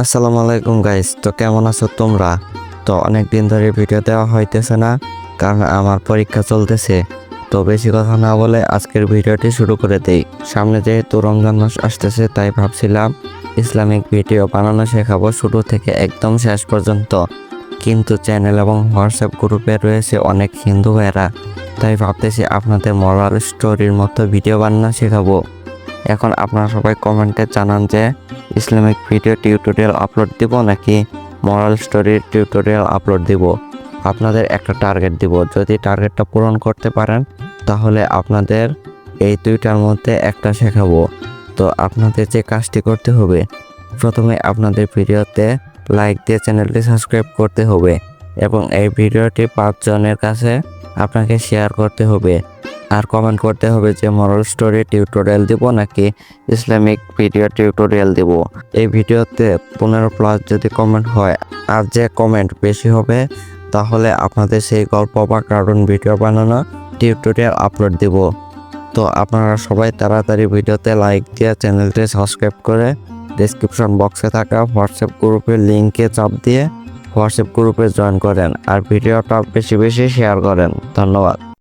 আসসালামু আলাইকুম গাইস তো কেমন আছো তোমরা? তো অনেক দিন ধরে ভিডিও দেওয়া হইতেছে না, কারণ আমার পরীক্ষা চলতেছে। তো বেশি কথা না বলে আজকের ভিডিওটি শুরু করে দেই। সামনে যেহেতু রমজান মাস আসতেছে, তাই ভাবছিলাম ইসলামিক ভিডিও বানানো শেখাবো শুরু থেকে একদম শেষ পর্যন্ত। কিন্তু চ্যানেল এবং হোয়াটসঅ্যাপ গ্রুপে রয়েছে অনেক হিন্দু ভাইয়েরা, তাই ভাবতেছি আপনাদের মরাল স্টোরির মতো ভিডিও বানানো শেখাবো। এখন আপনারা সবাই কমেন্টে জানান যে ইসলামিক ভিডিও টিউটোরিয়াল আপলোড দিব নাকি মরাল স্টোরির টিউটোরিয়াল আপলোড দিব? আপনাদের একটা টার্গেট দিব। যদি টার্গেটটা পূরণ করতে পারেন, তাহলে আপনাদের এই দুইটার মধ্যে একটা শেখাবো। তো আপনাদের যে কাজটি করতে হবে, প্রথমে আপনাদের ভিডিওতে লাইক দিয়ে চ্যানেলটি সাবস্ক্রাইব করতে হবে এবং এই ভিডিওটি পাঁচজনের কাছে আপনাকে শেয়ার করতে হবে। আর কমেন্ট করতে হবে যে মরাল স্টোরি টিউটোরিয়াল দিব নাকি ইসলামিক ভিডিও টিউটোরিয়াল দিব? এই ভিডিওতে পনেরো প্লাস যদি কমেন্ট হয় আর যে কমেন্ট বেশি হবে, তাহলে আপনাদের সেই গল্প বা কার্টুন ভিডিও বানানো টিউটোরিয়াল আপলোড দিব। তো আপনারা সবাই তাড়াতাড়ি ভিডিওতে লাইক দিয়ে চ্যানেলটি সাবস্ক্রাইব করে ডেসক্রিপশন বক্সে থাকা হোয়াটসঅ্যাপ গ্রুপের লিঙ্কে চাপ দিয়ে হোয়াটসঅ্যাপ গ্রুপে জয়েন করেন আর ভিডিওটা বেশি বেশি শেয়ার করেন। ধন্যবাদ।